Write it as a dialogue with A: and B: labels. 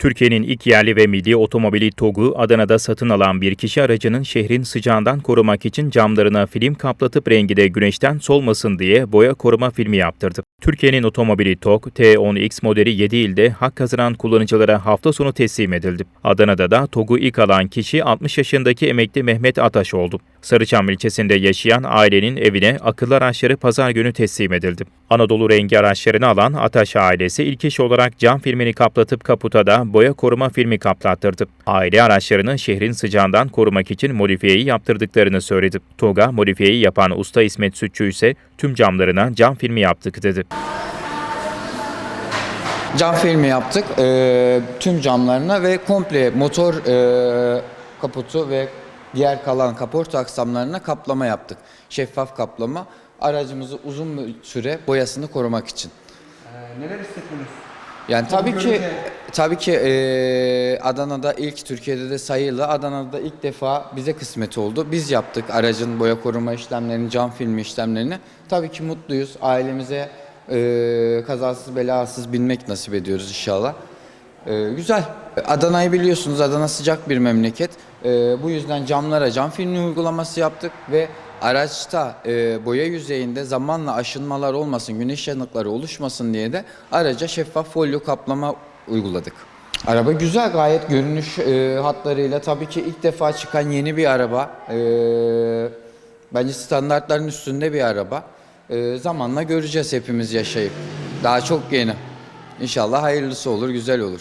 A: Türkiye'nin ilk yerli ve milli otomobili TOG'u Adana'da satın alan bir kişi aracının şehrin sıcağından korumak için camlarına film kaplatıp rengi de güneşten solmasın diye boya koruma filmi yaptırdı. Türkiye'nin otomobili TOG T10X modeli 7 ilde hak kazanan kullanıcılara hafta sonu teslim edildi. Adana'da da TOG'u ilk alan kişi 60 yaşındaki emekli Mehmet Ataş oldu. Sarıçam ilçesinde yaşayan ailenin evine akıllı araçları pazar günü teslim edildi. Anadolu rengi araçlarını alan Ataş ailesi ilk iş olarak cam filmini kaplatıp kaputa da boya koruma filmi kaplattırdı. Aile araçlarını şehrin sıcağından korumak için modifiyeyi yaptırdıklarını söyledi. TOG'a modifiyeyi yapan usta İsmet Sütçü ise tüm camlarına cam filmi yaptık dedi.
B: Cam filmi yaptık eee, tüm camlarına ve komple motor eee, kaputu ve diğer kalan kaporta aksamlarına kaplama yaptık. Şeffaf kaplama aracımızı uzun süre boyasını korumak için.
C: Ee, neler hissettiniz?
B: Yani tabii ki
C: görünce-
B: tabii ki eee, Adana'da ilk Türkiye'de de sayılı Adana'da ilk defa bize kısmet oldu. Biz yaptık aracın boya koruma işlemlerini, cam filmi işlemlerini. Tabii ki mutluyuz. Ailemize eee, kazasız belasız binmek nasip ediyoruz inşallah. Eee, güzel. Adana'yı biliyorsunuz. Adana sıcak bir memleket. Eee, bu yüzden camlara cam filmi uygulaması yaptık ve araçta eee, boya yüzeyinde zamanla aşınmalar olmasın, güneş yanıkları oluşmasın diye de araca şeffaf folyo kaplama uyguladık. Araba güzel gayet görünüş eee, hatlarıyla tabii ki ilk defa çıkan yeni bir araba. Eee, bence standartların üstünde bir araba. Eee, zamanla göreceğiz hepimiz yaşayıp. Daha çok yeni. İnşallah hayırlısı olur, güzel olur.